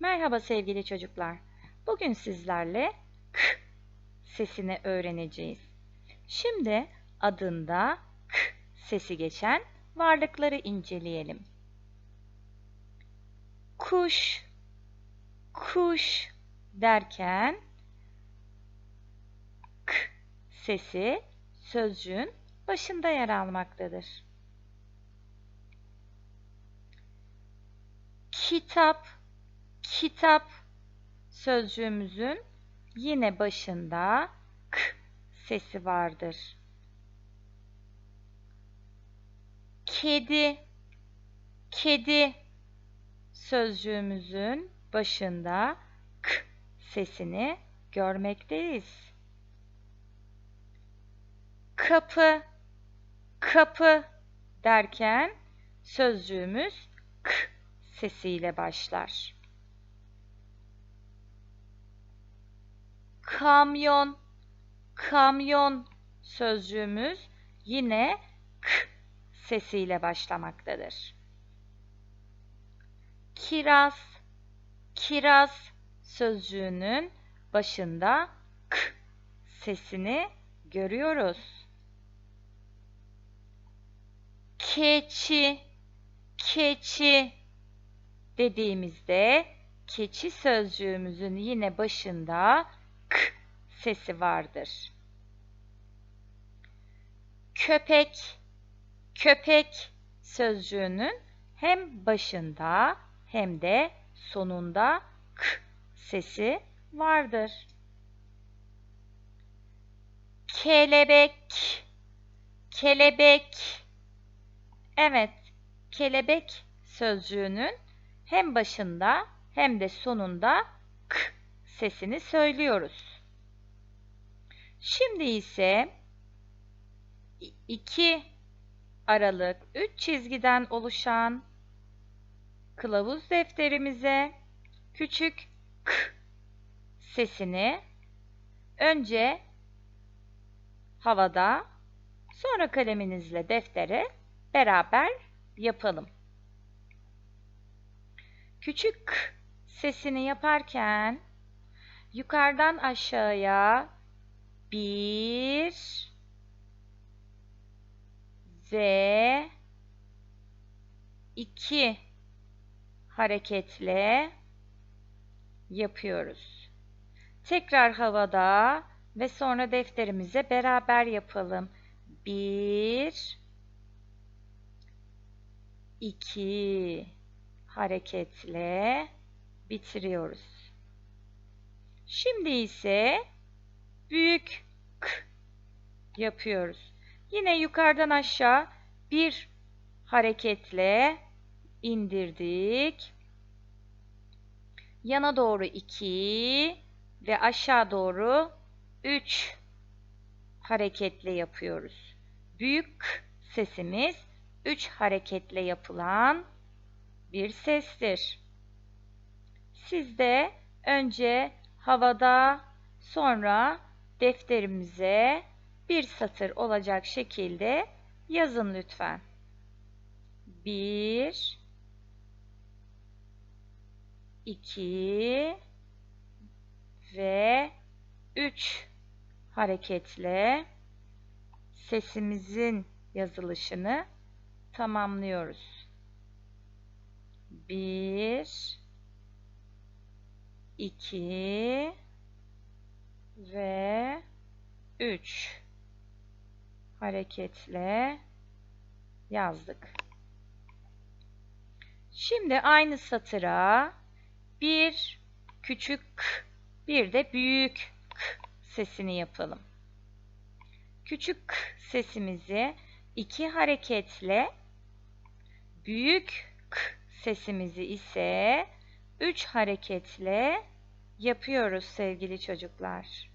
Merhaba sevgili çocuklar. Bugün sizlerle k sesini öğreneceğiz. Şimdi adında k sesi geçen varlıkları inceleyelim. Kuş, kuş derken k sesi sözcüğün başında yer almaktadır. Kitap, kitap sözcüğümüzün yine başında k sesi vardır. Kedi, kedi sözcüğümüzün başında k sesini görmekteyiz. Kapı, kapı derken sözcüğümüz k sesiyle başlar. Kamyon, kamyon sözcüğümüz yine k sesiyle başlamaktadır. Kiraz, kiraz sözcüğünün başında k sesini görüyoruz. Keçi, keçi dediğimizde keçi sözcüğümüzün yine başında k sesi vardır. Köpek, köpek sözcüğünün hem başında hem de sonunda k sesi vardır. Kelebek, kelebek. Evet, kelebek sözcüğünün hem başında hem de sonunda k sesini söylüyoruz. Şimdi ise iki aralık üç çizgiden oluşan kılavuz defterimize küçük k sesini önce havada sonra kaleminizle deftere beraber yapalım. Küçük k sesini yaparken yukarıdan aşağıya bir ve iki hareketle yapıyoruz. Tekrar havada ve sonra defterimize beraber yapalım. Bir, iki hareketle bitiriyoruz. Şimdi ise büyük k yapıyoruz. Yine yukarıdan aşağı bir hareketle indirdik. Yana doğru 2 ve aşağı doğru 3 hareketle yapıyoruz. Büyük sesimiz 3 hareketle yapılan bir sestir. Siz de önce havada sonra defterimize bir satır olacak şekilde yazın lütfen. 1 2 ve 3 hareketle sesimizin yazılışını tamamlıyoruz. 1 2 ve 3 hareketle yazdık. Şimdi aynı satıra bir küçük k, bir de büyük k sesini yapalım. Küçük k sesimizi iki hareketle büyük k sesimizi ise üç hareketle yapıyoruz sevgili çocuklar.